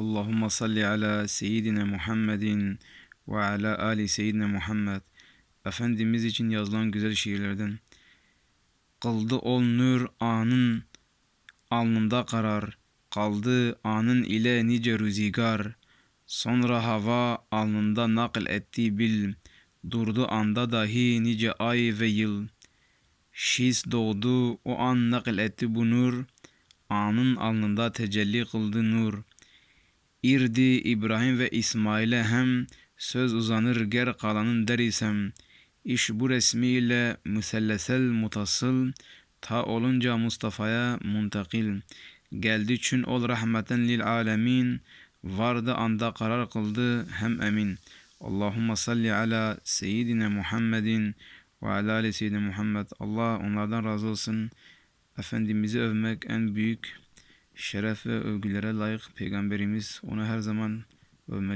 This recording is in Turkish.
Allahumma salli ala seyyidina Muhammedin ve ala ali seyyidina Muhammed. Efendimiz için yazılan güzel şiirlerden. Kıldı ol nur anın alnında karar. Kaldı anın ile nice rüzigar. Sonra hava alnında nakl etti bil. Durdu anda dahi nice ay ve yıl. Şis doğdu o an nakl etti bu nur. Anın alnında tecelli kıldı nur. İrdi İbrahim ve İsmail'e hem söz uzanır ger kalanın der isem. İş bu resmiyle müsellesel mutasıl ta olunca Mustafa'ya muntakil. Geldi çün ol rahmeten lil alemin. Vardı anda karar kıldı hem emin. Allahumma salli ala seyyidina Muhammedin ve ala ali seyyidina Muhammed. Allah onlardan razı olsun. Efendimiz'i övmek en büyük şeref ve övgülere layık peygamberimiz. Onu her zaman övmeliyiz.